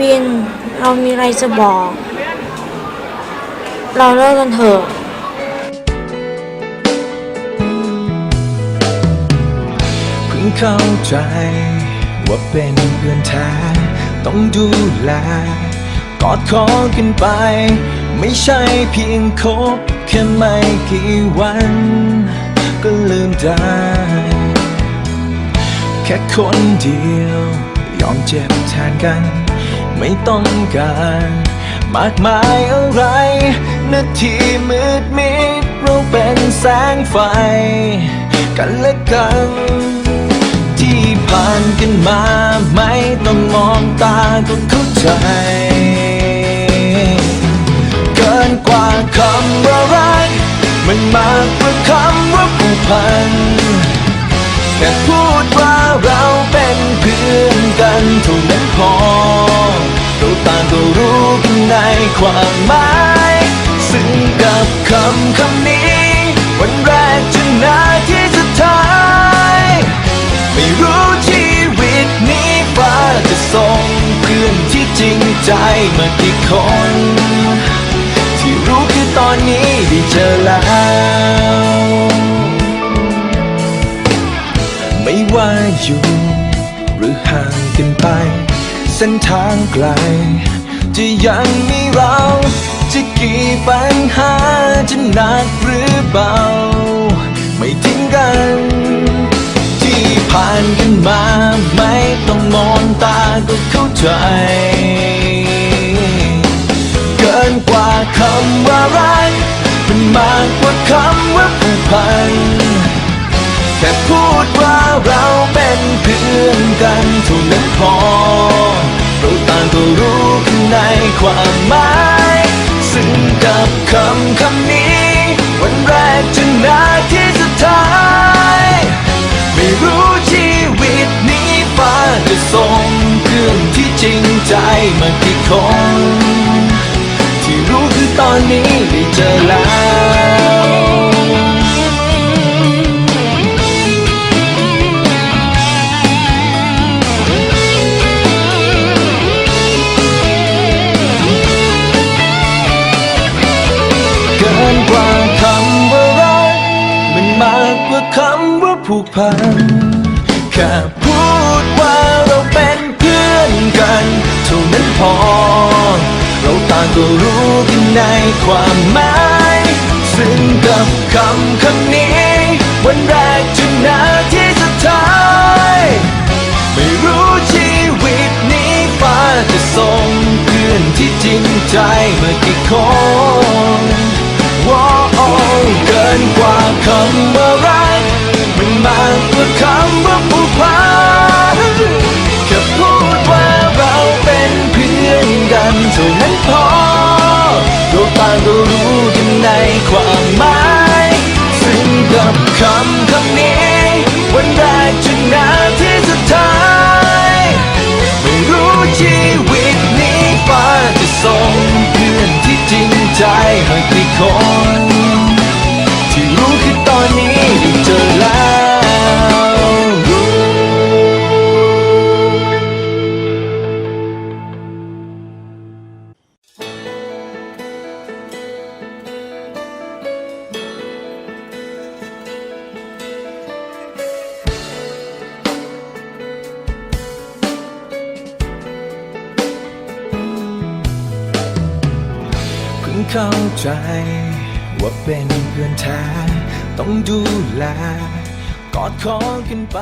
วิน เรามีอะไรจะบอก เราเลิกกันเถอะเพิ่งเข้าใจ ว่าเป็นเพื่อนแท้ต้องดูแล กอดคอกันไป ไม่ใช่เพียงคบแค่ไม่กี่วัน ก็ลืมได้ แค่คนเดียว ยอมเจ็บแทนกัน ไม่ต้องการ มากมายอะไร นาทีมืดมิดเราเป็นแสงไฟ กันและกัน ที่ผ่านกันมาไม่ต้องมองตาก็เข้าใจ เกินกว่าคำว่ารัก มันมากกว่าคำว่าผูกพันแค่พูดว่าเราเป็นเพื่อนกันเท่านั้นพอ ในความหมายซึ่งกับคำคำนี้ วันแรกจนนาทีสุดท้าย ไม่รู้ชีวิตนี้ฟ้าจะส่งเพื่อนที่จริงใจมากี่คน ที่รู้คือตอนนี้ได้เจอแล้วไม่ว่าอยู่ หรือห่างกันไป เส้นทางไกล จะยังมีเรา จะกี่ปัญหาจะหนักหรือเบา ไม่ทิ้งกัน ที่ผ่านกันมาไม่ต้องมองตาก็เข้าใจ เกินกว่าคำว่ารักมันมากกว่าคำว่าผูกพันแค่พูดว่าเราเป็นเพื่อนกันเท่านั้นพอ ความหมายซึ่งกับคำคำนี้ วันแรกจนนาทีสุดท้าย ไม่รู้ชีวิตนี้ฟ้าจะส่งเพื่อนที่จริงใจมากี่คน ที่รู้คือตอนนี้ได้เจอแล้ว พันแค่พูดว่าเราเป็นเพื่อนกันเท่านั้นพอ เราต่างก็รู้กันในความหมายซึ่งกับคำคำนี้ วันแรกจนนาทีสุดท้าย ไม่รู้ชีวิตนี้ฟ้าจะส่งเพื่อนที่จริงใจมากี่คนว้าเกินกว่าคำว่า ท่านั้นพอดวงต่างก็รู้กันในความหมายซึ่งกับคำคำนี้ วันแรกจนนาทีสุดท้าย ไม่รู้ชีวิตนี้ฟ้าจะส่งเพื่อนที่จริงใจให้กี่คน เข้าใจ ว่าเป็นเพื่อนแท้ ต้องดูแล กอดคอกันไป